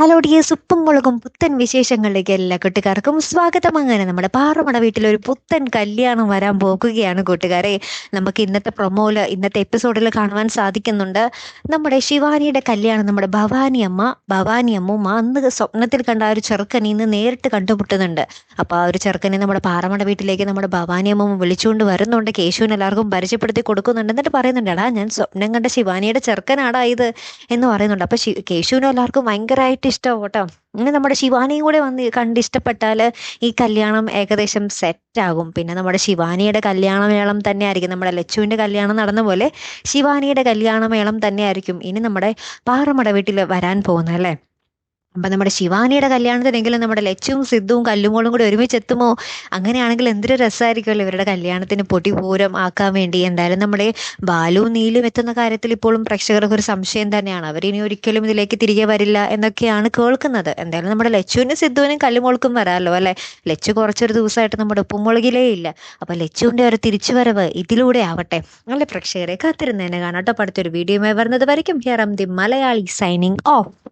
Hello സുപ്പും മുളകും പുത്തൻ വിശേഷങ്ങളിലേക്ക് എല്ലാ കൂട്ടുകാർക്കും സ്വാഗതം. അങ്ങനെ നമ്മുടെ പാറമട വീട്ടിൽ ഒരു പുത്തൻ കല്യാണം വരാൻ പോകുകയാണ് കൂട്ടുകാരെ. നമുക്ക് ഇന്നത്തെ പ്രൊമോയിൽ ഇന്നത്തെ എപ്പിസോഡിൽ കാണുവാൻ സാധിക്കുന്നുണ്ട്. നമ്മുടെ ശിവാനിയുടെ കല്യാണം നമ്മുടെ ഭവാനി അമ്മ ഭവാനി അമ്മൂമ്മ അന്ന് സ്വപ്നത്തിൽ കണ്ട ആ ഒരു ചെറുക്കനെ ഇന്ന് നേരിട്ട് കണ്ടുമുട്ടുന്നുണ്ട്. അപ്പോൾ ആ ഒരു ചെറുക്കനെ നമ്മുടെ പാറമട വീട്ടിലേക്ക് നമ്മുടെ ഭവാനി അമ്മ വിളിച്ചുകൊണ്ട് വരുന്നുണ്ട്. കേശുവിന് എല്ലാവർക്കും പരിചയപ്പെടുത്തി കൊടുക്കുന്നുണ്ട്. എന്നിട്ട് പറയുന്നുണ്ട് ഞാൻ സ്വപ്നം കണ്ട ശിവാനിയുടെ ചെറുക്കനാടാ ഇത് എന്ന് പറയുന്നുണ്ട്. അപ്പോൾ കേശുവിനും എല്ലാവർക്കും ഭയങ്കരമായിട്ട് ഇഷ്ടമാവും കേട്ടോ നമ്മുടെ ശിവാനിയും കൂടെ വന്ന് കണ്ട് ഇഷ്ടപ്പെട്ടാൽ ഈ കല്യാണം ഏകദേശം സെറ്റ് ആകും. പിന്നെ നമ്മുടെ ശിവാനിയുടെ കല്യാണമേളം തന്നെ ആയിരിക്കും നമ്മുടെ ലച്ചുവിന്റെ കല്യാണം നടന്ന പോലെ ശിവാനിയുടെ കല്യാണമേളം തന്നെ ആയിരിക്കും ഇനി നമ്മുടെ പാറമട വീട്ടിൽ വരാൻ പോകുന്നത് അല്ലേ? അപ്പം നമ്മുടെ ശിവാനിയുടെ കല്യാണത്തിനെങ്കിലും നമ്മുടെ ലച്ചും സിദ്ധുവും കല്ലുമോളും കൂടി ഒരുമിച്ച് എത്തുമോ അങ്ങനെയാണെങ്കിൽ എന്തൊരു രസമായിരിക്കുമല്ലോ ഇവരുടെ കല്യാണത്തിന് പൊടിപൂരം ആക്കാൻ വേണ്ടി. എന്തായാലും നമ്മുടെ ബാലുവും നീലും എത്തുന്ന കാര്യത്തിൽ ഇപ്പോഴും പ്രേക്ഷകർക്ക് ഒരു സംശയം തന്നെയാണ്. അവരിനി ഒരിക്കലും ഇതിലേക്ക് തിരികെ വരില്ല എന്നൊക്കെയാണ് കേൾക്കുന്നത്. എന്തായാലും നമ്മുടെ ലച്ചുവിനും സിദ്ധുവിനും കല്ലുമോൾക്കും വരാമല്ലോ അല്ലെ? ലച്ചു കുറച്ചൊരു ദിവസമായിട്ട് നമ്മുടെ ഉപ്പുമുളകിലേ ഇല്ല. അപ്പം ലച്ചുവിന്റെ ഒരു തിരിച്ചുവരവ് ഇതിലൂടെ ആവട്ടെ. നല്ല പ്രേക്ഷകരെ കാത്തിരുന്നതിനെ കാണാം കേട്ടോ. അടുത്തൊരു വീഡിയോയുമായി വരുന്നത് വരയ്ക്കും. Here am the Malayali signing off.